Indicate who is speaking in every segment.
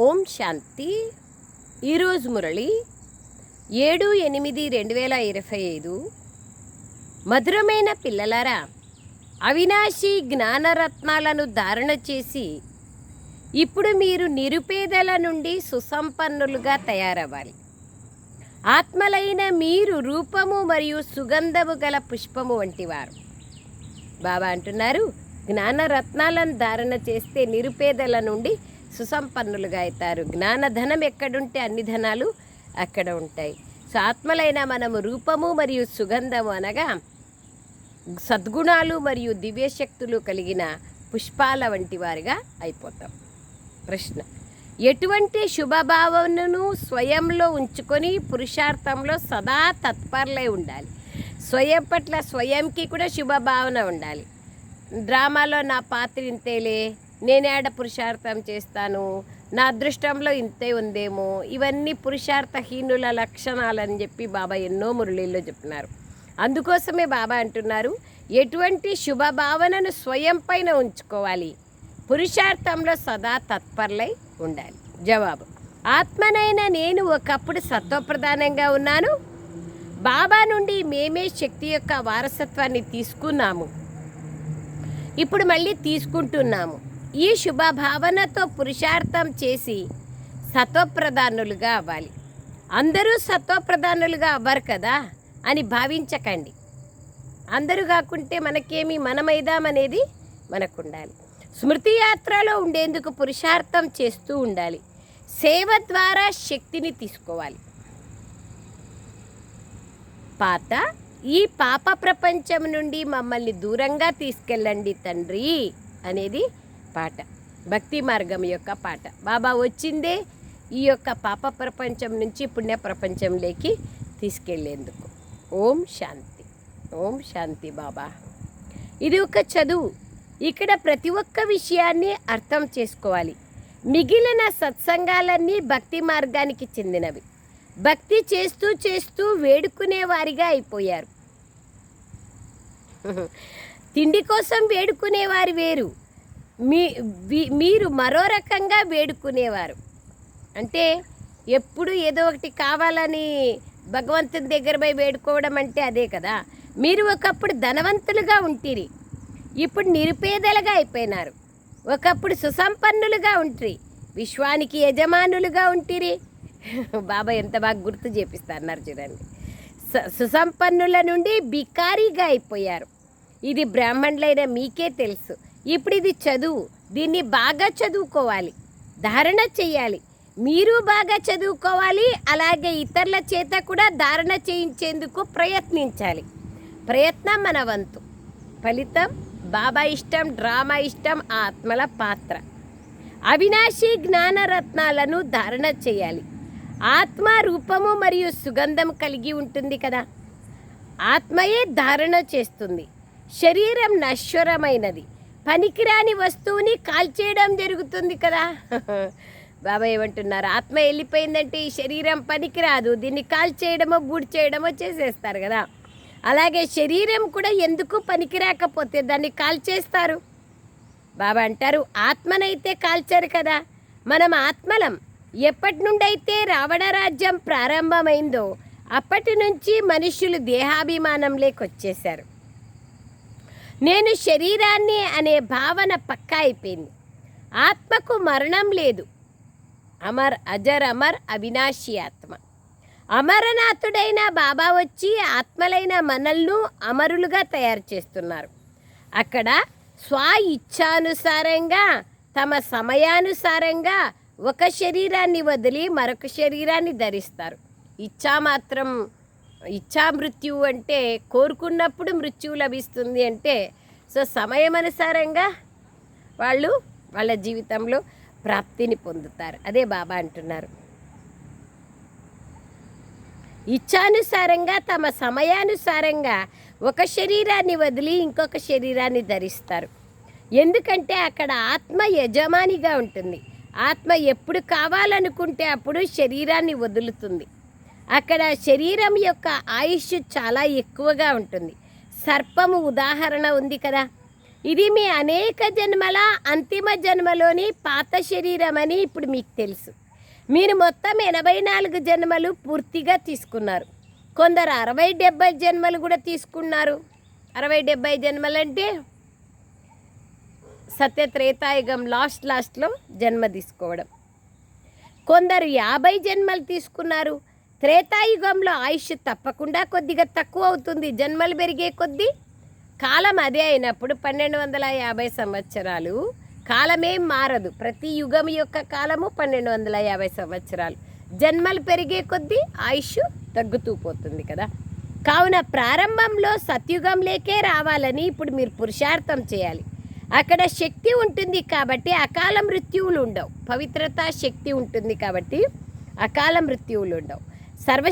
Speaker 1: ఓం శాంతి. ఈరోజు మురళి ఏడు ఎనిమిది రెండు వేల ఇరవై ఐదు. మధురమైన పిల్లలారా అవినాశి జ్ఞానరత్నాలను ధారణ చేసి ఇప్పుడు మీరు నిరుపేదల నుండి సుసంపన్నులుగా తయారవ్వాలి. ఆత్మలైన మీరు రూపము మరియు సుగంధము గల పుష్పము వంటివారు. బాబా అంటున్నారు జ్ఞానరత్నాలను ధారణ చేస్తే నిరుపేదల నుండి సుసంపన్నులుగా అవుతారు. జ్ఞానధనం ఎక్కడుంటే అన్ని ధనాలు అక్కడ ఉంటాయి. సో ఆత్మలైన మనము రూపము మరియు సుగంధము అనగా సద్గుణాలు మరియు దివ్యశక్తులు కలిగిన పుష్పాల వంటి వారిగా అయిపోతాం. ప్రశ్న. ఎటువంటి శుభభావనను స్వయంలో ఉంచుకొని పురుషార్థంలో సదా తత్పరులై ఉండాలి. స్వయం పట్ల స్వయంకి కూడా శుభభావన ఉండాలి. డ్రామాలో నా పాత్ర ఇంతేలే నేనేడ పురుషార్థం చేస్తాను. నా అదృష్టంలో ఇంతే ఉందేమో. ఇవన్నీ పురుషార్థహీనుల లక్షణాలని చెప్పి బాబా ఎన్నో మురళీల్లో చెప్తున్నారు అందుకోసమే బాబా అంటున్నారు ఎటువంటి శుభభావనను స్వయం పైన ఉంచుకోవాలి. పురుషార్థంలో సదా తత్పరులై ఉండాలి. జవాబు ఆత్మనైన నేను ఒకప్పుడు సత్వప్రధానంగా ఉన్నాను. బాబా నుండి మేమే శక్తి యొక్క వారసత్వాన్ని తీసుకున్నాము. ఇప్పుడు మళ్ళీ తీసుకుంటున్నాము. ఈ శుభభావనతో పురుషార్థం చేసి సత్వప్రధానులుగా అవ్వాలి. అందరూ సత్వప్రధానులుగా అవ్వరు కదా అని భావించకండి. అందరూ కాకుంటే మనకేమి మనమైదామనేది మనకు ఉండాలి స్మృతి యాత్రలో ఉండేందుకు పురుషార్థం చేస్తూ ఉండాలి. సేవ ద్వారా శక్తిని తీసుకోవాలి. పాత ఈ పాప ప్రపంచం నుండి మమ్మల్ని దూరంగా తీసుకెళ్ళండి తండ్రి అనేది పాట. భక్తి మార్గం యొక్క పాట. బాబా వచ్చిందే ఈ యొక్క పాప ప్రపంచం నుంచి పుణ్య ప్రపంచంలోకి తీసుకెళ్ళేందుకు ఓం శాంతి. ఓం శాంతి బాబా. ఇది ఒక చదువు. ఇక్కడ ప్రతి ఒక్క విషయాన్ని అర్థం చేసుకోవాలి. మిగిలిన సత్సంగాలన్నీ భక్తి మార్గానికి చెందినవి. భక్తి చేస్తూ చేస్తూ వేడుకునే వారిగా అయిపోయారు. తిండి కోసం వేడుకునేవారు వేరు. మీ మీరు మరో రకంగా వేడుకునేవారు. అంటే ఎప్పుడు ఏదో ఒకటి కావాలని భగవంతుని దగ్గర పోయి వేడుకోవడం అంటే అదే కదా. మీరు ఒకప్పుడు ధనవంతులుగా ఉంటిరి. ఇప్పుడు నిరుపేదలుగా అయిపోయినారు. ఒకప్పుడు సుసంపన్నులుగా ఉంటిరి. విశ్వానికి యజమానులుగా ఉంటిరి. బాబా ఎంత బాగా గుర్తు చేపిస్తున్నారు చూడండి. స- సుసంపన్నుల నుండి బికారీగా అయిపోయారు. ఇది బ్రాహ్మణులైన మీకే తెలుసు. ఇప్పుడు ఇది చదువు. దీన్ని బాగా చదువుకోవాలి. ధారణ చేయాలి. మీరు బాగా చదువుకోవాలి. అలాగే ఇతరుల చేత కూడా ధారణ చేయించేందుకు ప్రయత్నించాలి. ప్రయత్నం మన వంతు ఫలితం బాబా ఇష్టం డ్రామా ఇష్టం ఆత్మల పాత్ర. అవినాశి జ్ఞానరత్నాలను ధారణ చేయాలి. ఆత్మ రూపము మరియు సుగంధం కలిగి ఉంటుంది కదా. ఆత్మయే ధారణ చేస్తుంది. శరీరం నశ్వరమైనది. పనికిరాని వస్తువుని కాల్చేయడం జరుగుతుంది కదా. బాబా ఏమంటున్నారు? ఆత్మ వెళ్ళిపోయిందంటే ఈ శరీరం పనికిరాదు. దీన్ని కాల్చేయడమో బూడి చేయడమో చేసేస్తారు కదా. అలాగే శరీరం కూడా ఎందుకు పనికిరాకపోతే దాన్ని కాల్చేస్తారు బాబా అంటారు ఆత్మనైతే కాల్చారు కదా. మనం ఆత్మలం. ఎప్పటి నుండి అయితే రావణ రాజ్యం ప్రారంభమైందో అప్పటి నుంచి మనుషులు దేహాభిమానం లేకొచ్చేశారు నేను శరీరాన్ని అనే భావన పక్కా అయిపోయింది. ఆత్మకు మరణం లేదు. అమర్ అజర్ అమర్ అవినాశి ఆత్మ. అమరనాథుడైన బాబా వచ్చి ఆత్మలైన మనల్ను అమరులుగా తయారు చేస్తున్నారు. అక్కడ స్వ ఇచ్ఛానుసారంగా తమ సమయానుసారంగా ఒక శరీరాన్ని వదిలి మరొక శరీరాన్ని ధరిస్తారు. ఇచ్చా మాత్రం ఇచ్చా మృత్యువు అంటే కోరుకున్నప్పుడు మృత్యువు లభిస్తుంది అంటే సో సమయం అనుసారంగా వాళ్ళు వాళ్ళ జీవితంలో ప్రాప్తిని పొందుతారు. అదే బాబా అంటున్నారు. ఇచ్చానుసారంగా తమ సమయానుసారంగా ఒక శరీరాన్ని వదిలి ఇంకొక శరీరాన్ని ధరిస్తారు. ఎందుకంటే అక్కడ ఆత్మ యజమానిగా ఉంటుంది. ఆత్మ ఎప్పుడు కావాలనుకుంటే అప్పుడు శరీరాన్ని వదులుతుంది. అక్కడ శరీరం యొక్క ఆయుష్ చాలా ఎక్కువగా ఉంటుంది. సర్పము ఉదాహరణ ఉంది కదా. ఇది మీ అనేక జన్మల అంతిమ జన్మలోని పాత శరీరం అని ఇప్పుడు మీకు తెలుసు. మీరు మొత్తం ఎనభై నాలుగు జన్మలు పూర్తిగా తీసుకున్నారు. కొందరు అరవై డెబ్బై జన్మలు కూడా తీసుకున్నారు. అరవై డెబ్బై జన్మలంటే సత్య త్రేతాయుగం లాస్ట్ లాస్ట్లో జన్మ తీసుకోవడం. కొందరు యాభై జన్మలు తీసుకున్నారు. త్రేతాయుగంలో ఆయుష్ తప్పకుండా కొద్దిగా తక్కువ అవుతుంది. జన్మలు పెరిగే కొద్దీ కాలం అదే అయినప్పుడు పన్నెండు వందల యాభై సంవత్సరాలు కాలమేం మారదు. ప్రతి యుగం యొక్క కాలము పన్నెండు వందల యాభై సంవత్సరాలు. జన్మలు పెరిగే కొద్దీ ఆయుష్ తగ్గుతూ పోతుంది కదా. కావున ప్రారంభంలో సత్యుగంలోకే రావాలని ఇప్పుడు మీరు పురుషార్థం చేయాలి. అక్కడ శక్తి ఉంటుంది కాబట్టి అకాల మృత్యువులు ఉండవు. పవిత్రత శక్తి ఉంటుంది కాబట్టి అకాల మృత్యువులు ఉండవు. సర్వ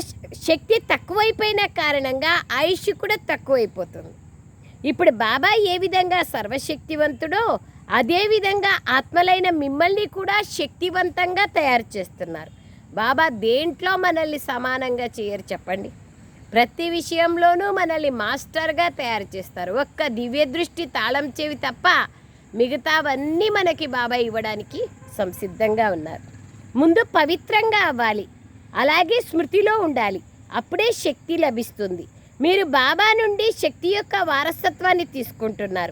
Speaker 1: శక్తి తక్కువైపోయిన కారణంగా ఆయుష్ కూడా తక్కువైపోతుంది. ఇప్పుడు బాబా ఏ విధంగా సర్వశక్తివంతుడో అదేవిధంగా ఆత్మలైన మిమ్మల్ని కూడా శక్తివంతంగా తయారు చేస్తున్నారు. బాబా దేంట్లో మనల్ని సమానంగా చేయరు చెప్పండి. ప్రతి విషయంలోనూ మనల్ని మాస్టర్గా తయారు చేస్తారు. ఒక్క దివ్య దృష్టి తాళం చెవి తప్ప మిగతావన్నీ మనకి బాబా ఇవ్వడానికి సంసిద్ధంగా ఉన్నారు. ముందు పవిత్రంగా అవ్వాలి. అలాగే స్మృతిలో ఉండాలి. అప్పుడే శక్తి లభిస్తుంది. మీరు బాబా నుండి శక్తి యొక్క వారసత్వాన్ని తీసుకుంటున్నారు.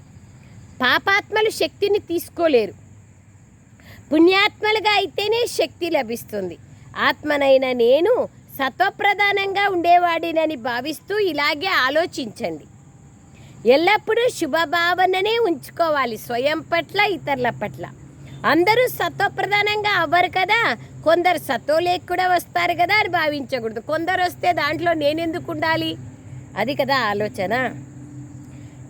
Speaker 1: పాపాత్మలు శక్తిని తీసుకోలేరు. పుణ్యాత్మలుగా అయితేనే శక్తి లభిస్తుంది. ఆత్మనైన నేను సత్వప్రధానంగా ఉండేవాడినని భావిస్తూ ఇలాగే ఆలోచించండి. ఎల్లప్పుడూ శుభభావననే ఉంచుకోవాలి స్వయం పట్ల ఇతరుల పట్ల. అందరూ సత్వప్రధానంగా అవ్వరు కదా? కొందరు సత్వం కూడా వస్తారు కదా అని భావించకూడదు. కొందరు వస్తే దాంట్లో నేనెందుకు ఉండాలి? అది కదా ఆలోచన.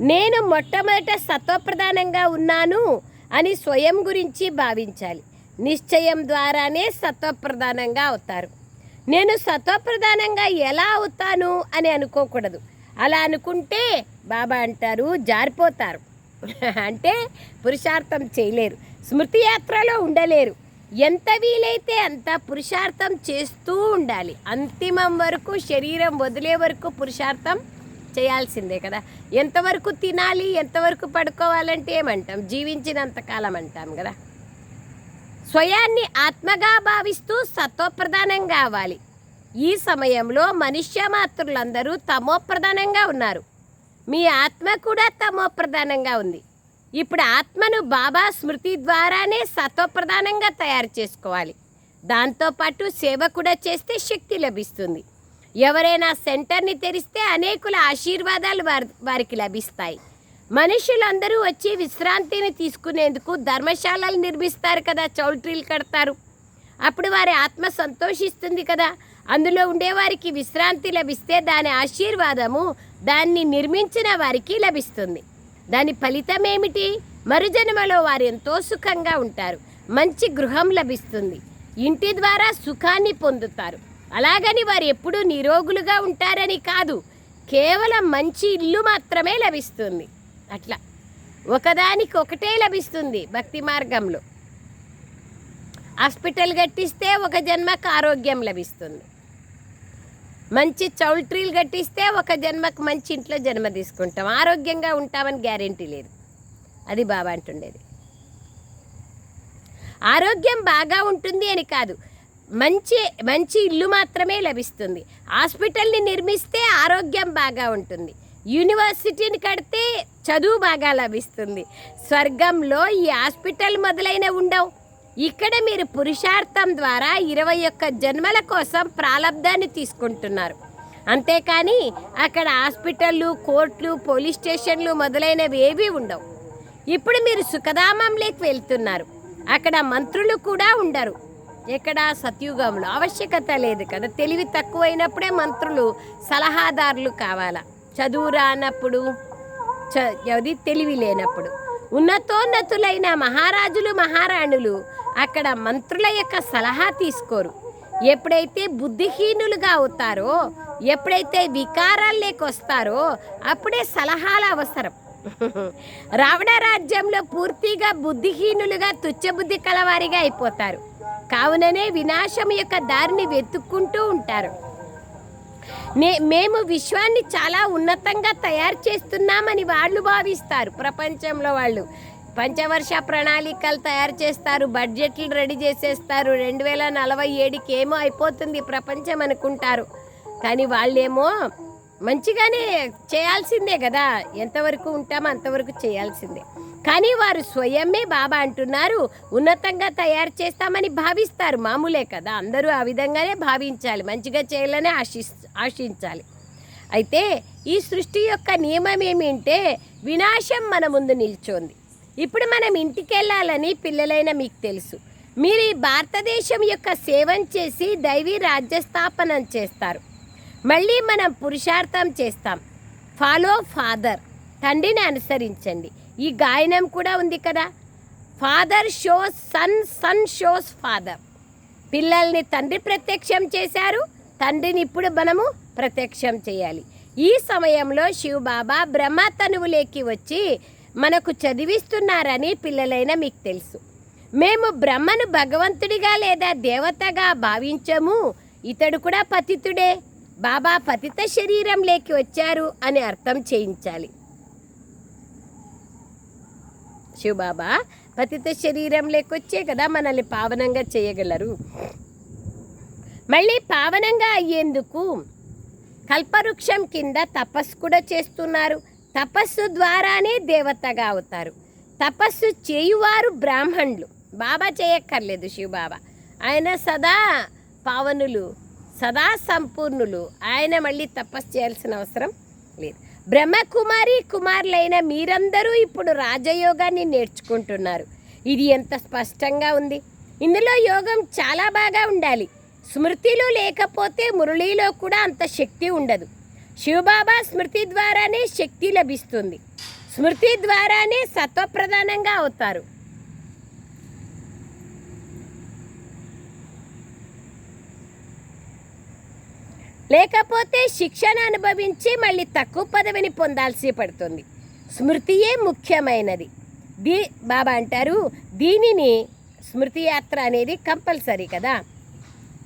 Speaker 1: నేను మొట్టమొదట సత్వప్రధానంగా ఉన్నాను అని స్వయం గురించి భావించాలి. నిశ్చయం ద్వారానే సత్వప్రధానంగా అవుతారు. నేను సత్వప్రధానంగా ఎలా అవుతాను అని అనుకోకూడదు. అలా అనుకుంటే బాబా అంటారు జారిపోతారు. అంటే పురుషార్థం చేయలేరు. స్మృతి యాత్రలో ఉండలేరు. ఎంత వీలైతే అంత పురుషార్థం చేస్తూ ఉండాలి. అంతిమం వరకు శరీరం వదిలే వరకు పురుషార్థం చేయాల్సిందే కదా. ఎంతవరకు తినాలి ఎంతవరకు పడుకోవాలంటే ఏమంటాం? జీవించినంత కాలం అంటాం కదా. స్వయాన్ని ఆత్మగా భావిస్తూ సత్వప్రధానంగా కావాలి. ఈ సమయంలో మనుష్య మాతృలందరూ తమోప్రధానంగా ఉన్నారు. మీ ఆత్మ కూడా తమోప్రధానంగా ఉంది. ఇప్పుడు ఆత్మను బాబా స్మృతి ద్వారానే సత్వప్రధానంగా తయారు చేసుకోవాలి. దాంతోపాటు సేవ కూడా చేస్తే శక్తి లభిస్తుంది. ఎవరైనా సెంటర్ని తెరిస్తే అనేకుల ఆశీర్వాదాలు వారి వారికి లభిస్తాయి. మనుషులందరూ వచ్చి విశ్రాంతిని తీసుకునేందుకు ధర్మశాలలు నిర్మిస్తారు కదా చౌల్ట్రీలు కడతారు. అప్పుడు వారి ఆత్మ సంతోషిస్తుంది కదా. అందులో ఉండేవారికి విశ్రాంతి లభిస్తే దాని ఆశీర్వాదము దాన్ని నిర్మించిన వారికి లభిస్తుంది. దాని ఫలితం ఏమిటి మరుజన్మలో వారు ఎంతో సుఖంగా ఉంటారు. మంచి గృహం లభిస్తుంది. ఇంటి ద్వారా సుఖాన్ని పొందుతారు. అలాగని వారు ఎప్పుడూ నిరోగులుగా ఉంటారని కాదు. కేవలం మంచి ఇల్లు మాత్రమే లభిస్తుంది. అట్లా. ఒకదానికి ఒకటే లభిస్తుంది భక్తి మార్గంలో. హాస్పిటల్ కట్టిస్తే ఒక జన్మకు ఆరోగ్యం లభిస్తుంది. మంచి చౌల్ట్రీలు కట్టిస్తే ఒక జన్మకు మంచి ఇంట్లో జన్మ తీసుకుంటాం. ఆరోగ్యంగా ఉంటామని గ్యారెంటీ లేదు. అది బాబా అంటుండేది. ఆరోగ్యం బాగా ఉంటుంది అని కాదు. మంచి మంచి ఇల్లు మాత్రమే లభిస్తుంది. హాస్పిటల్ని నిర్మిస్తే ఆరోగ్యం బాగా ఉంటుంది. యూనివర్సిటీని కడితే చదువు బాగా లభిస్తుంది. స్వర్గంలో ఈ హాస్పిటల్ మొదలైన ఉండవు. ఇక్కడ మీరు పురుషార్థం ద్వారా ఇరవై ఒక్క జన్మల కోసం ప్రాలబ్ధాన్ని తీసుకుంటున్నారు. అంతేకాని అక్కడ హాస్పిటళ్ళు కోర్టులు పోలీస్ స్టేషన్లు మొదలైనవి ఏవి ఉండవు. ఇప్పుడు మీరు సుఖధామంలోకి వెళ్తున్నారు. అక్కడ మంత్రులు కూడా ఉండరు. ఎక్కడ సత్యుగంలో ఆవశ్యకత లేదు కదా. తెలివి తక్కువైనప్పుడే మంత్రులు సలహాదారులు కావాలా. చదువు రానప్పుడు చ అది తెలివి లేనప్పుడు. ఉన్నతోన్నతులైన మహారాజులు మహారాణులు అక్కడ మంత్రుల యొక్క సలహా తీసుకోరు. ఎప్పుడైతే బుద్ధిహీనులుగా అవుతారో ఎప్పుడైతే వికారాలు లేకొస్తారో అప్పుడే సలహాల అవసరం. రావణ రాజ్యంలో పూర్తిగా బుద్ధిహీనులుగా తుచ్చబుద్ధి కలవారిగా అయిపోతారు. కావుననే వినాశం యొక్క దారిని వెతుక్కుంటూ ఉంటారు. నే మేము విశ్వాన్ని చాలా ఉన్నతంగా తయారు చేస్తున్నామని వాళ్ళు భావిస్తారు. ప్రపంచంలో వాళ్ళు. పంచవర్ష ప్రణాళికలు తయారు చేస్తారు బడ్జెట్లు రెడీ చేసేస్తారు. రెండు వేల నలభై ఏడుకి ఏమో అయిపోతుంది ప్రపంచం అనుకుంటారు. కానీ వాళ్ళేమో మంచిగానే చేయాల్సిందే కదా. ఎంతవరకు ఉంటామో అంతవరకు చేయాల్సిందే. కానీ వారు స్వయమే బాబా అంటున్నారు ఉన్నతంగా తయారు చేస్తామని భావిస్తారు. మామూలే కదా. అందరూ ఆ విధంగానే భావించాలి. మంచిగా చేయాలని ఆశి ఆశించాలి. అయితే ఈ సృష్టి యొక్క నియమం ఏమింటే వినాశం మన ముందు నిల్చోంది. ఇప్పుడు మనం ఇంటికి వెళ్ళాలని పిల్లలైన మీకు తెలుసు. మీరు ఈ భారతదేశం యొక్క సేవం చేసి దైవీ రాజ్యస్థాపనం చేస్తారు. మళ్ళీ మనం పురుషార్థం చేస్తాం. ఫాలో ఫాదర్ తండ్రిని అనుసరించండి. ఈ గాయనం కూడా ఉంది కదా. Father shows son son shows father. పిల్లల్ని తండ్రి ప్రత్యక్షం చేశారు. తండ్రిని ఇప్పుడు మనము ప్రత్యక్షం చేయాలి. ఈ సమయంలో శివబాబా బ్రహ్మ తనువులేకి వచ్చి మనకు చదివిస్తున్నారని పిల్లలైన మీకు తెలుసు. మేము బ్రహ్మను భగవంతుడిగా లేదా దేవతగా భావించము. ఇతడు కూడా పతితుడే. బాబా పతిత శరీరం లేకి వచ్చారు అని అర్థం చేయించాలి. శివబాబా పతిత శరీరం వచ్చే కదా మనల్ని పావనంగా చేయగలరు. మళ్ళీ పావనంగా అయ్యేందుకు కల్పవృక్షం కింద తపస్సు కూడా చేస్తున్నారు. తపస్సు ద్వారానే దేవతగా అవుతారు. తపస్సు చేయువారు బ్రాహ్మణులు. బాబా చేయక్కర్లేదు శివబాబా. ఆయన సదా పావనులు సదా సంపూర్ణులు. ఆయన మళ్ళీ తపస్సు చేయాల్సిన అవసరం లేదు. బ్రహ్మకుమారి కుమారులైన మీరందరూ ఇప్పుడు రాజయోగాన్ని నేర్చుకుంటున్నారు. ఇది ఎంత స్పష్టంగా ఉంది. ఇందులో యోగం చాలా బాగా ఉండాలి. స్మృతిలో లేకపోతే మురళిలో కూడా అంత శక్తి ఉండదు. శివబాబా స్మృతి ద్వారానే శక్తి లభిస్తుంది. స్మృతి ద్వారానే సత్వప్రధానంగా అవుతారు. లేకపోతే శిక్షణ అనుభవించి మళ్ళీ తక్కువ పదవిని పొందాల్సి పడుతుంది. స్మృతియే ముఖ్యమైనది. దీ బాబా అంటారు దీనిని స్మృతి యాత్ర అనేది కంపల్సరీ కదా.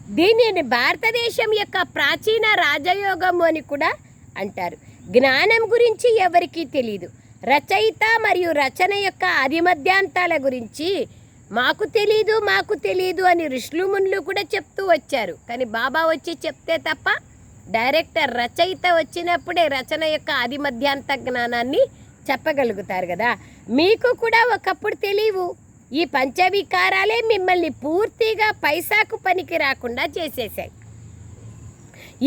Speaker 1: దీనిని భారతదేశం యొక్క ప్రాచీన రాజయోగము అని కూడా అంటారు. జ్ఞానం గురించి ఎవరికీ తెలియదు రచయిత మరియు రచన యొక్క ఆదిమధ్యాంతాల గురించి మాకు తెలీదు మాకు తెలీదు అని ఋషులు మునులు కూడా చెప్తూ వచ్చారు. కానీ బాబా వచ్చి చెప్తే తప్ప డైరెక్టర్ రచయిత వచ్చినప్పుడే రచన యొక్క ఆదిమధ్యాంత జ్ఞానాన్ని చెప్పగలుగుతారు కదా. మీకు కూడా ఒకప్పుడు తెలియవు ఈ పంచవికారాలే మిమ్మల్ని పూర్తిగా పైసాకు పనికి రాకుండా చేసేసాయి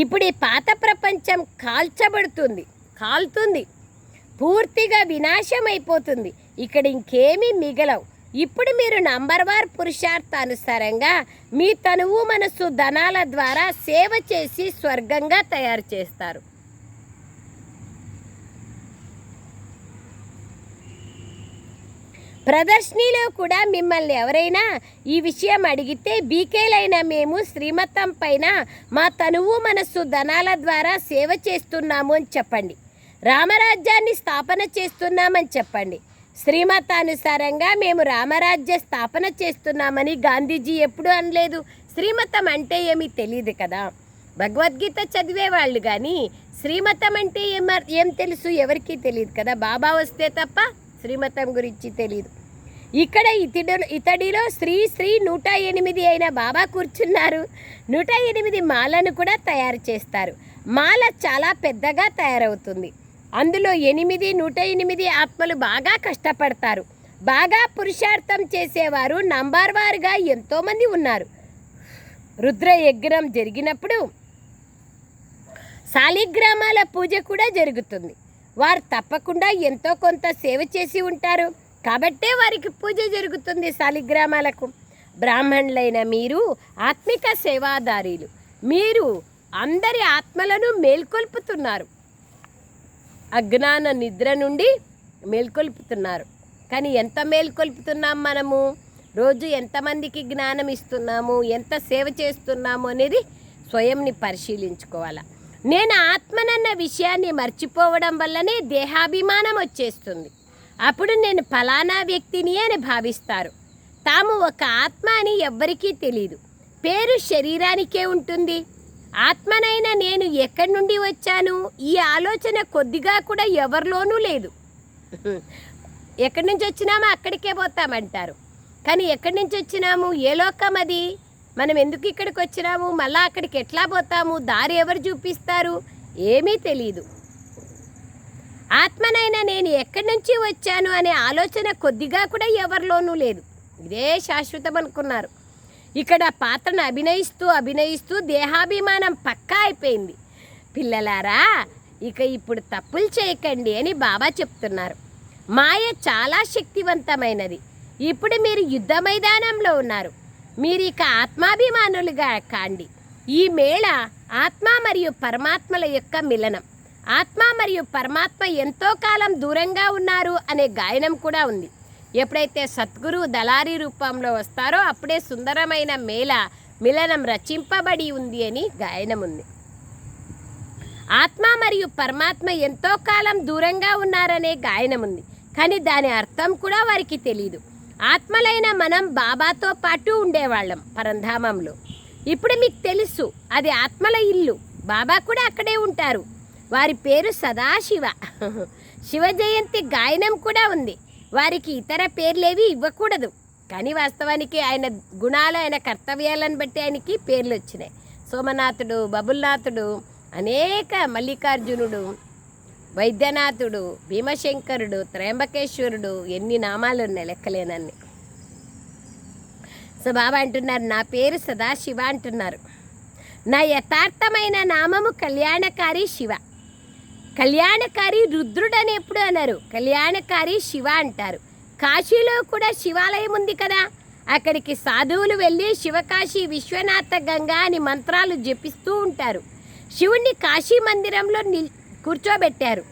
Speaker 1: ఇప్పుడు ఈ పాత ప్రపంచం కాల్చబడుతుంది కాలుతుంది. పూర్తిగా వినాశం అయిపోతుంది ఇక్కడ ఇంకేమీ మిగలవు. ఇప్పుడు మీరు నంబర్ వార్ పురుషార్థానుసారంగా మీ తనువు మనస్సు ధనాల ద్వారా సేవ చేసి స్వర్గంగా తయారు చేస్తారు. ప్రదర్శనలో కూడా మిమ్మల్ని ఎవరైనా ఈ విషయం అడిగితే బీకేలైన మేము శ్రీమతం పైన మా తనువు మనస్సు ధనాల ద్వారా సేవ చేస్తున్నాము అని చెప్పండి. రామరాజ్యాన్ని స్థాపన చేస్తున్నామని చెప్పండి. శ్రీమతానుసారంగా మేము రామరాజ్య స్థాపన చేస్తున్నామని గాంధీజీ ఎప్పుడు అనలేదు. శ్రీమతం అంటే ఏమీ తెలియదు కదా. భగవద్గీత చదివేవాళ్ళు కానీ శ్రీమతం అంటే ఏమ ఏం తెలుసు? ఎవరికీ తెలియదు కదా. బాబా వస్తే తప్ప శ్రీమతం గురించి తెలియదు ఇక్కడ ఇతడు ఇతడిలో స్త్రీ స్త్రీ నూట ఎనిమిది అయిన బాబా కూర్చున్నారు. నూట ఎనిమిది మాలను కూడా తయారు చేస్తారు. మాల చాలా పెద్దగా తయారవుతుంది. అందులో ఎనిమిది నూట ఎనిమిది ఆత్మలు బాగా కష్టపడతారు. బాగా పురుషార్థం చేసేవారు నంబర్ వారుగా ఎంతోమంది ఉన్నారు. రుద్ర యజ్ఞం జరిగినప్పుడు శాలిగ్రామాల పూజ కూడా జరుగుతుంది. వారు తప్పకుండా ఎంతో కొంత సేవ చేసి ఉంటారు. కాబట్టే వారికి పూజ జరుగుతుంది శాలిగ్రామాలకు. బ్రాహ్మణులైన మీరు ఆత్మిక సేవాదారీలు. మీరు అందరి ఆత్మలను మేల్కొల్పుతున్నారు. అజ్ఞాన నిద్ర నుండి మేల్కొల్పుతున్నారు. కానీ ఎంత మేల్కొల్పుతున్నాం మనము? రోజు ఎంతమందికి జ్ఞానం ఇస్తున్నాము? ఎంత సేవ చేస్తున్నాము అనేది స్వయంని పరిశీలించుకోవాలి. నేను ఆత్మనన్న విషయాన్ని మర్చిపోవడం వల్లనే దేహాభిమానం వచ్చేస్తుంది. అప్పుడు నేను ఫలానా వ్యక్తిని అని భావిస్తారు. తాము ఒక ఆత్మ అని ఎవ్వరికీ తెలియదు పేరు శరీరానికే ఉంటుంది. ఆత్మనైన నేను ఎక్కడి నుండి వచ్చాను? ఈ ఆలోచన కొద్దిగా కూడా ఎవరిలోనూ లేదు. ఎక్కడి నుంచి వచ్చినామో అక్కడికే పోతామంటారు. కానీ ఎక్కడి నుంచి వచ్చినాము? ఏ లోకం అది మనం ఎందుకు ఇక్కడికి వచ్చినాము? మళ్ళా అక్కడికి ఎట్లా పోతాము? దారి ఎవరు చూపిస్తారు? ఏమీ తెలియదు ఆత్మనైనా నేను ఎక్కడి నుంచి వచ్చాను అనే ఆలోచన కొద్దిగా కూడా ఎవరిలోనూ లేదు. ఇదే శాశ్వతం అనుకున్నారు. ఇక్కడ పాత్రను అభినయిస్తూ అభినయిస్తూ దేహాభిమానం పక్కా అయిపోయింది. పిల్లలారా ఇక ఇప్పుడు తప్పులు చేయకండి అని బాబా చెప్తున్నారు. మాయ చాలా శక్తివంతమైనది. ఇప్పుడు మీరు యుద్ధ మైదానంలో ఉన్నారు. మీరిక ఆత్మాభిమానులుగా కాండి ఈ మేళ ఆత్మ మరియు పరమాత్మల యొక్క మిలనం. ఆత్మ మరియు పరమాత్మ ఎంతో కాలం దూరంగా ఉన్నారు అనే గాయనం కూడా ఉంది. ఎప్పుడైతే సద్గురు దళారీ రూపంలో వస్తారో అప్పుడే సుందరమైన మేళ మిలనం రచింపబడి ఉంది అని గాయనం ఉంది. ఆత్మ మరియు పరమాత్మ ఎంతో కాలం దూరంగా ఉన్నారనే గాయనం ఉంది. కానీ దాని అర్థం కూడా వారికి తెలియదు ఆత్మలైన మనం బాబాతో పాటు ఉండేవాళ్ళం పరంధామంలో. ఇప్పుడు మీకు తెలుసు అది ఆత్మల ఇల్లు. బాబా కూడా అక్కడే ఉంటారు. వారి పేరు సదాశివ. శివ జయంతి గాయనం కూడా ఉంది. వారికి ఇతర పేర్లేవి ఇవ్వకూడదు. కానీ వాస్తవానికి ఆయన గుణాలు ఆయన కర్తవ్యాలను బట్టి ఆయనకి పేర్లు వచ్చినాయి సోమనాథుడు బబుల్నాథుడు అనేక మల్లికార్జునుడు వైద్యనాథుడు భీమశంకరుడు త్రయంబకేశ్వరుడు ఎన్ని నామాలు ఉన్నాయి లెక్కలేనన్ని. సో బాబా అంటున్నారు నా పేరు సదాశివ అంటున్నారు. నా యథార్థమైన నామము కళ్యాణకారి శివ. కళ్యాణకారి రుద్రుడని ఎప్పుడు అన్నారు కళ్యాణకారి శివ అంటారు. కాశీలో కూడా శివాలయం ఉంది కదా అక్కడికి సాధువులు వెళ్ళి శివకాశి విశ్వనాథ గంగా అని మంత్రాలు జపిస్తూ ఉంటారు. శివుణ్ణి కాశీ మందిరంలో నిల్ కూర్చోబెట్టారు.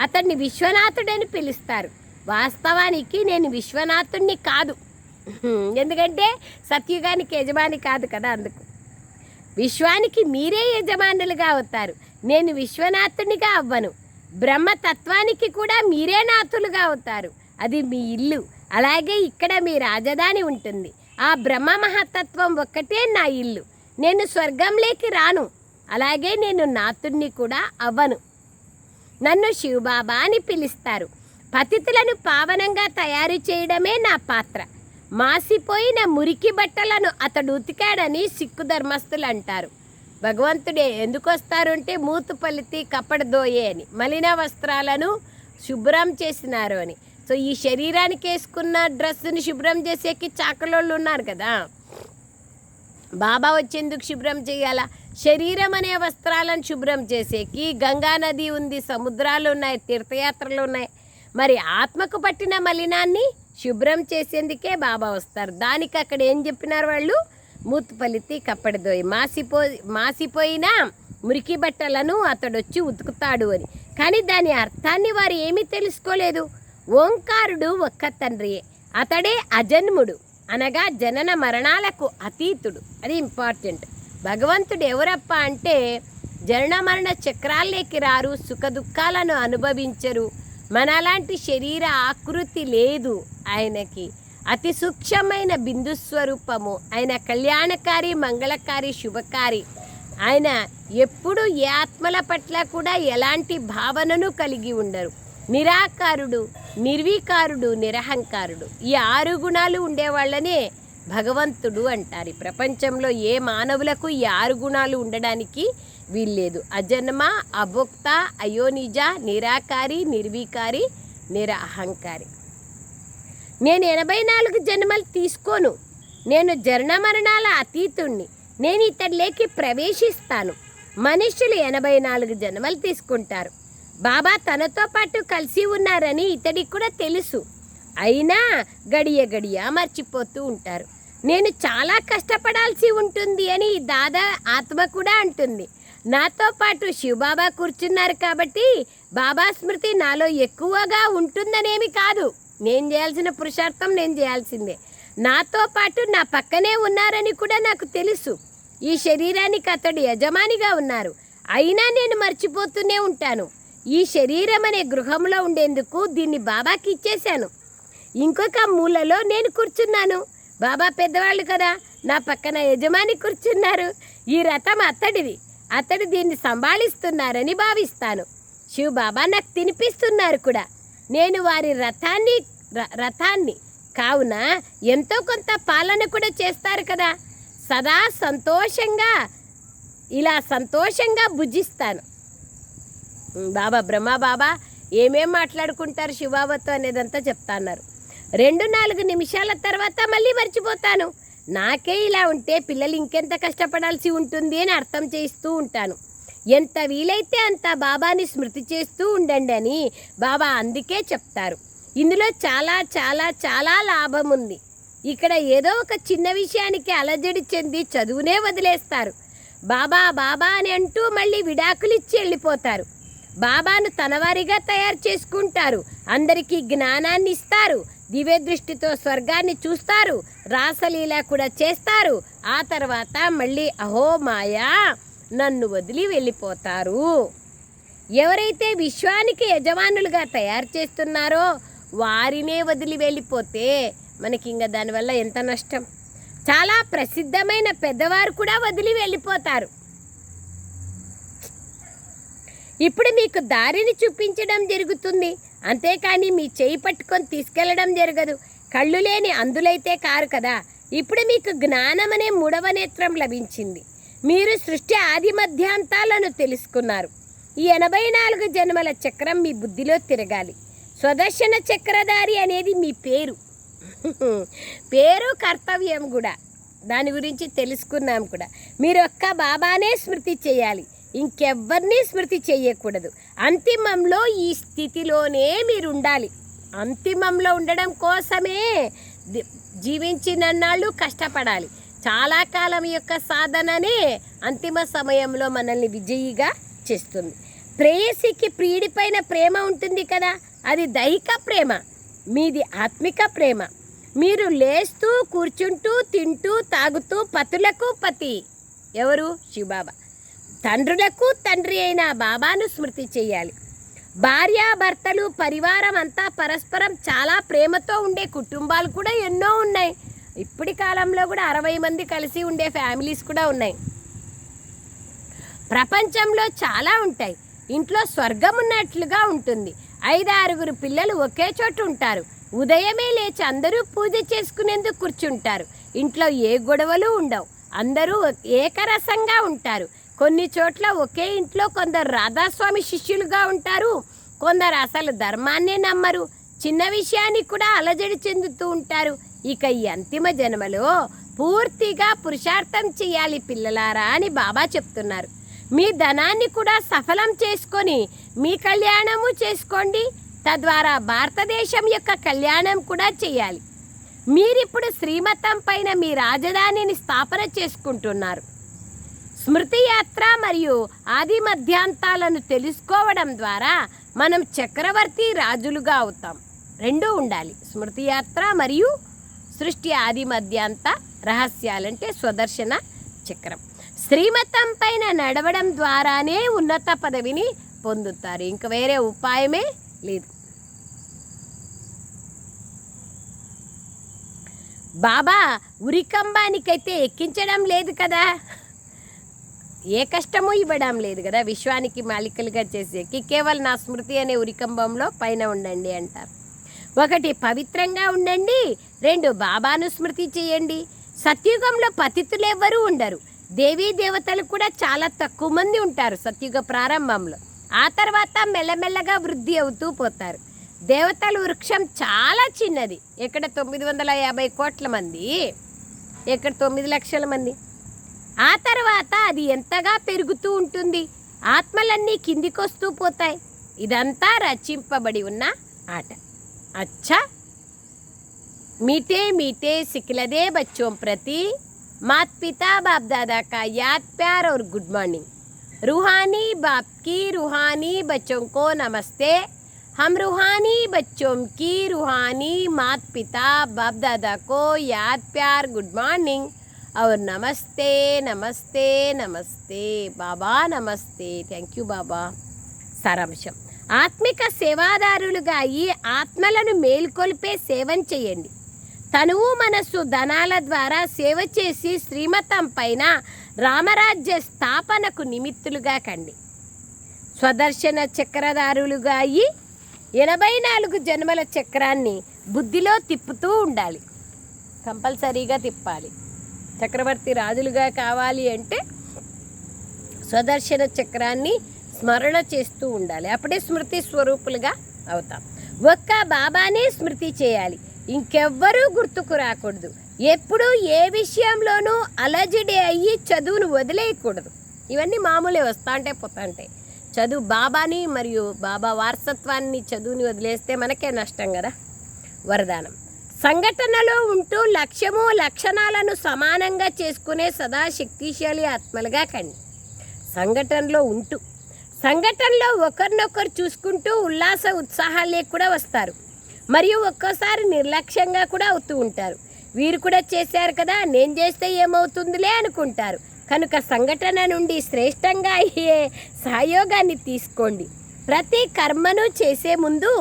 Speaker 1: అతన్ని విశ్వనాథుడని పిలుస్తారు. వాస్తవానికి నేను విశ్వనాథుణ్ణి కాదు. ఎందుకంటే సత్యుగానికి యజమాని కాదు కదా అందుకు. విశ్వానికి మీరే యజమానులుగా అవుతారు. నేను విశ్వనాథునిగా అవ్వను. బ్రహ్మతత్వానికి కూడా మీరే నాథులుగా అవుతారు. అది మీ ఇల్లు. అలాగే ఇక్కడ మీ రాజధాని ఉంటుంది. ఆ బ్రహ్మ మహతత్వం ఒక్కటే నా ఇల్లు. నేను స్వర్గంలోకి రాను. అలాగే నేను నాతుణ్ణి కూడా అవ్వను. నన్ను శివబాబా అని పిలుస్తారు. పతితులను పావనంగా తయారు చేయడమే నా పాత్ర. మాసిపోయిన మురికి బట్టలను అతడు ఉతికాడని సిక్కు ధర్మస్తులు అంటారు భగవంతుడే ఎందుకు అంటే మూతు పలితి కప్పడదోయే అని మలిన వస్త్రాలను శుభ్రం చేసినారు అని. సో ఈ శరీరానికి వేసుకున్న డ్రెస్సుని శుభ్రం చేసేకి చాకలోళ్ళు ఉన్నారు కదా. బాబా వచ్చేందుకు శుభ్రం చేయాలా? శరీరం అనే వస్త్రాలను శుభ్రం చేసేకి గంగా నది ఉంది సముద్రాలు ఉన్నాయి తీర్థయాత్రలు ఉన్నాయి. మరి ఆత్మకు పట్టిన మలినాన్ని శుభ్రం చేసేందుకే బాబా వస్తారు. దానికి అక్కడ ఏం చెప్పినారు వాళ్ళు? మూతు పలితి కప్పడిదోయి మాసిపో మాసిపోయిన మురికి బట్టలను అతడొచ్చి ఉతుకుతాడు అని. కానీ దాని అర్థాన్ని వారు ఏమీ తెలుసుకోలేదు. ఓంకారుడు ఒక్క తండ్రియే. అతడే అజన్ముడు అనగా జనన మరణాలకు అతీతుడు. అది ఇంపార్టెంట్. భగవంతుడు ఎవరప్ప అంటే జరణమరణ మరణ చక్రాల్లోకి రారు సుఖ దుఃఖాలను అనుభవించరు. మనలాంటి శరీర ఆకృతి లేదు ఆయనకి. అతి సూక్ష్మమైన బిందు స్వరూపము. ఆయన కళ్యాణకారి మంగళకారి శుభకారి. ఆయన ఎప్పుడు ఏ ఆత్మల పట్ల కూడా ఎలాంటి భావనను కలిగి ఉండరు. నిరాకారుడు నిర్వీకారుడు నిరహంకారుడు. ఈ ఆరు గుణాలు ఉండేవాళ్ళనే భగవంతుడు అంటారు. ఈ ప్రపంచంలో ఏ మానవులకు ఈ ఆరు గుణాలు ఉండడానికి వీల్లేదు. అజన్మ అభోక్త అయోనిజ నిరాకారి నిర్వీకారి నిరహంకారి. నేను ఎనభై నాలుగు జన్మలు తీసుకోను. నేను జనన మరణాల అతీతుణ్ణి. నేను ఇతడిలోకి ప్రవేశిస్తాను. మనుషులు ఎనభై నాలుగు జన్మలు తీసుకుంటారు. బాబా తనతో పాటు కలిసి ఉన్నారని ఇతడికి కూడా తెలుసు. అయినా గడియ గడియ మర్చిపోతూ ఉంటారు. నేను చాలా కష్టపడాల్సి ఉంటుంది అని దాదా ఆత్మ కూడా అంటుంది. నాతో పాటు శివబాబా కూర్చున్నారు కాబట్టి బాబా స్మృతి నాలో ఎక్కువగా ఉంటుందనేమి కాదు. నేను చేయాల్సిన పురుషార్థం నేను చేయాల్సిందే. నాతో పాటు నా పక్కనే ఉన్నారని కూడా నాకు తెలుసు. ఈ శరీరానికి అతడు యజమానిగా ఉన్నారు. అయినా నేను మర్చిపోతూనే ఉంటాను. ఈ శరీరం అనే గృహంలో ఉండేందుకు దీన్ని బాబాకి ఇచ్చేశాను. ఇంకొక మూలలో నేను కూర్చున్నాను. బాబా పెద్దవాళ్ళు కదా. నా పక్కన యజమాని కూర్చున్నారు. ఈ రథం అత్తడిది అతడు దీన్ని సంభాళిస్తున్నారని భావిస్తాను. శివ బాబా నాకు తినిపిస్తున్నారు కూడా. నేను వారి రథాన్ని ర- రథాన్ని కావున ఎంతో కొంత పాలన కూడా చేస్తారు కదా. సదా సంతోషంగా ఇలా సంతోషంగా భుజిస్తాను. బాబా బ్రహ్మ బాబా ఏమేం మాట్లాడుకుంటారు శివబాబాతో అనేదంతా చెప్తా అన్నారు రెండు నాలుగు నిమిషాల తర్వాత మళ్ళీ మర్చిపోతాను. నాకే ఇలా ఉంటే పిల్లలు ఇంకెంత కష్టపడాల్సి ఉంటుంది అని అర్థం చేస్తూ ఉంటాను. ఎంత వీలైతే అంత బాబాని స్మృతి చేస్తూ ఉండండి అని బాబా అందుకే చెప్తారు. ఇందులో చాలా చాలా చాలా లాభం ఉంది. ఇక్కడ ఏదో ఒక చిన్న విషయానికి అలజడి చెంది చదువునే వదిలేస్తారు. బాబా బాబా అని అంటూ మళ్ళీ విడాకులు ఇచ్చి వెళ్ళిపోతారు. బాబాను తనవారిగా తయారు చేసుకుంటారు. అందరికీ జ్ఞానాన్ని ఇస్తారు. దివ్య దృష్టితో స్వర్గాన్ని చూస్తారు రాసలీల కూడా చేస్తారు. ఆ తర్వాత మళ్ళీ అహో మాయా నన్ను వదిలి వెళ్ళిపోతారు. ఎవరైతే విశ్వానికి యజమానులుగా తయారు చేస్తున్నారో వారినే వదిలి వెళ్ళిపోతే మనకి ఇంకా దానివల్ల ఎంత నష్టం? చాలా ప్రసిద్ధమైన పెద్దవారు కూడా వదిలి వెళ్ళిపోతారు. ఇప్పుడు మీకు దారిని చూపించడం జరుగుతుంది. అంతేకాని మీ చేయి పట్టుకొని తీసుకెళ్ళడం జరగదు. కళ్ళు లేని అందులైతే కారు కదా. ఇప్పుడు మీకు జ్ఞానం అనే మూడవ నేత్రం లభించింది. మీరు సృష్టి ఆది మధ్యాంతాలను తెలుసుకున్నారు. ఈ ఎనభై నాలుగు జన్మల చక్రం మీ బుద్ధిలో తిరగాలి. స్వదర్శన చక్రధారి అనేది మీ పేరు. పేరు కర్తవ్యం కూడా. దాని గురించి తెలుసుకున్నాం కూడా. మీరు ఒక్క బాబానే స్మృతి చేయాలి. ఇంకెవ్వరినీ స్మృతి చేయకూడదు. అంతిమంలో ఈ స్థితిలోనే మీరు ఉండాలి అంతిమంలో ఉండడం కోసమే జీవించినన్నాళ్ళు కష్టపడాలి. చాలా కాలం యొక్క సాధననే అంతిమ సమయంలో మనల్ని విజయిగా చేస్తుంది. ప్రేయసికి ప్రియుడిపైన ప్రేమ ఉంటుంది కదా అది దైహిక ప్రేమ మీది ఆత్మిక ప్రేమ. మీరు లేస్తూ కూర్చుంటూ తింటూ తాగుతూ పతులకు పతి. ఎవరు? శివబాబా. తండ్రులకు తండ్రి అయిన బాబాను స్మృతి చేయాలి. భార్యాభర్తలు పరివారం అంతా పరస్పరం చాలా ప్రేమతో ఉండే కుటుంబాలు కూడా ఎన్నో ఉన్నాయి. ఇప్పటి కాలంలో కూడా అరవై మంది కలిసి ఉండే ఫ్యామిలీస్ కూడా ఉన్నాయి. ప్రపంచంలో చాలా ఉంటాయి. ఇంట్లో స్వర్గం ఉన్నట్లుగా ఉంటుంది. ఐదు ఆరుగురు పిల్లలు ఒకే చోట ఉంటారు. ఉదయమే లేచి అందరూ పూజ చేసుకునేందుకు కూర్చుంటారు. ఇంట్లో ఏ గొడవలు ఉండవు. అందరూ ఏకరసంగా ఉంటారు. కొన్ని చోట్ల ఒకే ఇంట్లో కొందరు రాధాస్వామి శిష్యులుగా ఉంటారు కొందరు అసలు ధర్మాన్నే నమ్మరు. చిన్న విషయానికి కూడా అలజడి చెందుతూ ఉంటారు. ఇక ఈ అంతిమ జన్మలో పూర్తిగా పురుషార్థం చేయాలి పిల్లలారా అని బాబా చెప్తున్నారు. మీ ధనాన్ని కూడా సఫలం చేసుకొని మీ కళ్యాణము చేసుకోండి. తద్వారా భారతదేశం యొక్క కళ్యాణం కూడా చేయాలి. మీరిప్పుడు శ్రీమతం పైన మీ రాజధానిని స్థాపన చేసుకుంటున్నారు. స్మృతి యాత్ర మరియు ఆది మధ్యాంతాలను తెలుసుకోవడం ద్వారా మనం చక్రవర్తి రాజులుగా అవుతాం. రెండూ ఉండాలి. స్మృతి యాత్ర మరియు సృష్టి ఆది మధ్యాంత రహస్యాలంటే స్వదర్శన చక్రం. శ్రీమతం పైన నడవడం ద్వారానే ఉన్నత పదవిని పొందుతారు. ఇంక వేరే ఉపాయమే లేదు. బాబా ఉరికంబానికైతే ఎక్కించడం లేదు కదా? ఏ కష్టము ఇవ్వడం లేదు కదా. విశ్వానికి మాలికలుగా చేసేకి కేవలం నా స్మృతి అనే ఉరికంబంలో పైన ఉండండి అంటారు. ఒకటి పవిత్రంగా ఉండండి. రెండు బాబాను స్మృతి చేయండి. సత్యుగంలో పతితులు ఎవ్వరూ ఉండరు. దేవీ దేవతలు కూడా చాలా తక్కువ మంది ఉంటారు సత్యుగ ప్రారంభంలో. ఆ తర్వాత మెల్లమెల్లగా వృద్ధి అవుతూ పోతారు. దేవతల వృక్షం చాలా చిన్నది. ఇక్కడ తొమ్మిది వందల యాభై కోట్ల మంది? ఇక్కడ తొమ్మిది లక్షల మంది? ఆ తర్వాత అది ఎంతగా పెరుగుతూ ఉంటుంది ఆత్మలన్నీ కిందికొస్తూ పోతాయి ఇదంతా రచింపబడి ఉన్న ఆట అచ్చా मीठे मीठे सिखलदे बच्चों प्रति मात पिता बाप दादा का याद प्यार और गुड मॉर्निंग रूहानी बाप की रूहानी बच्चों को नमस्ते हम रूहानी बच्चों की रूहानी मात पिता बाप दादा को याद प्यार गुड मॉर्निंग और नमस्ते नमस्ते नमस्ते बाबा नमस्ते थैंक यू बाबा సారాంశం ఆత్మిక సేవాదారులుగా ఈ ఆత్మలను మేల్కొల్పే సేవం చేయండి తనువు మనస్సు ధనాల ద్వారా సేవ చేసి శ్రీమతం పైన రామరాజ్య స్థాపనకు నిమిత్తులుగా కండి స్వదర్శన చక్రధారులుగా అయ్యి ఎనభై నాలుగు జన్మల చక్రాన్ని బుద్ధిలో తిప్పుతూ ఉండాలి కంపల్సరీగా తిప్పాలి చక్రవర్తి రాజులుగా కావాలి అంటే స్వదర్శన చక్రాన్ని స్మరణ చేస్తూ ఉండాలి. అప్పుడే స్మృతి స్వరూపులుగా అవుతాం. ఒక్క బాబానే స్మృతి చేయాలి. ఇంకెవ్వరూ గుర్తుకు రాకూడదు. ఎప్పుడు ఏ విషయంలోనూ అలజడి అయ్యి చదువును వదిలేయకూడదు. ఇవన్నీ మామూలే వస్తా అంటే పోతా ఉంటాయి చదువు బాబాని మరియు బాబా వారసత్వాన్ని చదువుని వదిలేస్తే మనకే నష్టం కదా? వరదానం. సంఘటనలో ఉంటూ లక్ష్యము లక్షణాలను సమానంగా చేసుకునే సదా శక్తిశాలి ఆత్మలుగా కండి. సంఘటనలో ఉంటూ సంఘటనలో ఒకరినొకరు చూసుకుంటూ ఉల్లాస ఉత్సాహాలే కూడా వస్తారు. మరియు ఒక్కోసారి నిర్లక్ష్యంగా కూడా అవుతూ ఉంటారు. వీరు కూడా చేశారు కదా నేను చేస్తే ఏమవుతుందిలే అనుకుంటారు. కనుక సంఘటన నుండి శ్రేష్టంగా అయ్యే సహయోగాన్ని తీసుకోండి. ప్రతి కర్మను చేసే ముందు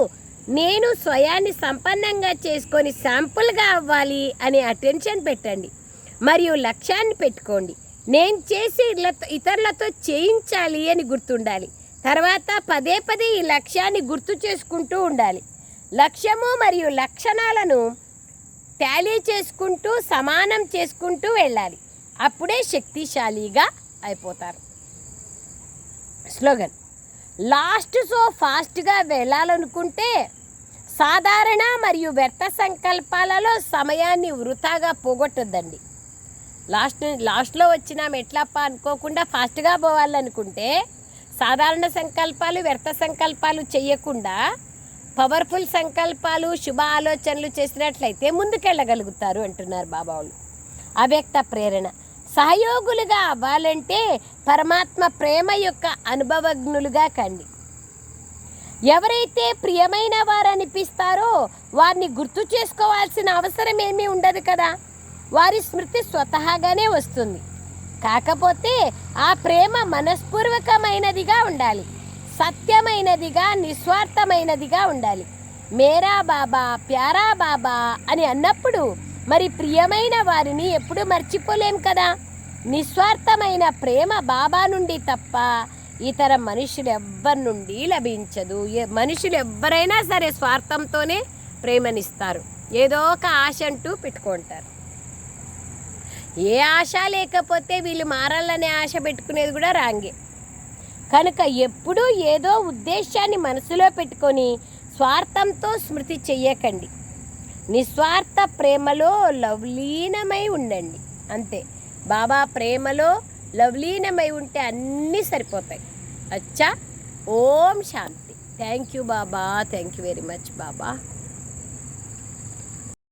Speaker 1: నేను స్వయాన్ని సంపన్నంగా చేసుకొని శాంపుల్గా అవ్వాలి అని అటెన్షన్ పెట్టండి. మరియు లక్ష్యాన్ని పెట్టుకోండి. నేను చేసి ఇతరులతో చేయించాలి అని గుర్తుండాలి. తర్వాత పదే పదే ఈ లక్ష్యాన్ని గుర్తు చేసుకుంటూ ఉండాలి. లక్ష్యము మరియు లక్షణాలను టాలీ చేసుకుంటూ సమానం చేసుకుంటూ వెళ్ళాలి. అప్పుడే శక్తిశాలిగా అయిపోతారు. స్లోగన్. లాస్ట్ సో ఫాస్ట్గా వెళ్ళాలనుకుంటే సాధారణ మరియు వ్యర్థ సంకల్పాలలో సమయాన్ని వృధాగా పోగొట్టొద్దండి. లాస్ట్ లాస్ట్లో వచ్చినాం ఎట్లప్ప అనుకోకుండా ఫాస్ట్గా పోవాలనుకుంటే సాధారణ సంకల్పాలు వ్యర్థ సంకల్పాలు చేయకుండా పవర్ఫుల్ సంకల్పాలు శుభ ఆలోచనలు చేసినట్లయితే ముందుకెళ్ళగలుగుతారు అంటున్నారు బాబా వాళ్ళు అవ్యక్త ప్రేరణ. సహయోగులుగా అవ్వాలంటే పరమాత్మ ప్రేమ యొక్క అనుభవజ్ఞులుగా కండి. ఎవరైతే ప్రియమైన వారు అనిపిస్తారో వారిని గుర్తు చేసుకోవాల్సిన అవసరం ఏమీ ఉండదు కదా. వారి స్మృతి స్వతహాగానే వస్తుంది. కాకపోతే ఆ ప్రేమ మనస్పూర్వకమైనదిగా ఉండాలి. సత్యమైనదిగా నిస్వార్థమైనదిగా ఉండాలి. మేరా బాబా ప్యారా బాబా అని అన్నప్పుడు మరి ప్రియమైన వారిని ఎప్పుడు మర్చిపోలేం కదా. నిస్వార్థమైన ప్రేమ బాబా నుండి తప్ప ఇతర మనుషులు ఎవ్వరి నుండి లభించదు. మనుషులు ఎవ్వరైనా సరే స్వార్థంతోనే ప్రేమనిస్తారు. ఏదో ఒక ఆశ అంటూ పెట్టుకుంటారు. ఏ ఆశ లేకపోతే వీళ్ళు మారాలనే ఆశ పెట్టుకునేది కూడా రాంగే. కనుక ఎప్పుడూ ఏదో ఉద్దేశాన్ని మనసులో పెట్టుకొని స్వార్థంతో స్మృతి చెయ్యకండి. నిస్వార్థ ప్రేమలో లవ్లీనమై ఉండండి. అంతే. బాబా ప్రేమలో లవ్లీనమై ఉంటే అన్నీ సరిపోతాయి. అచ్చా? ఓం శాంతి. థ్యాంక్ యూ బాబా. Thank you very much Baba.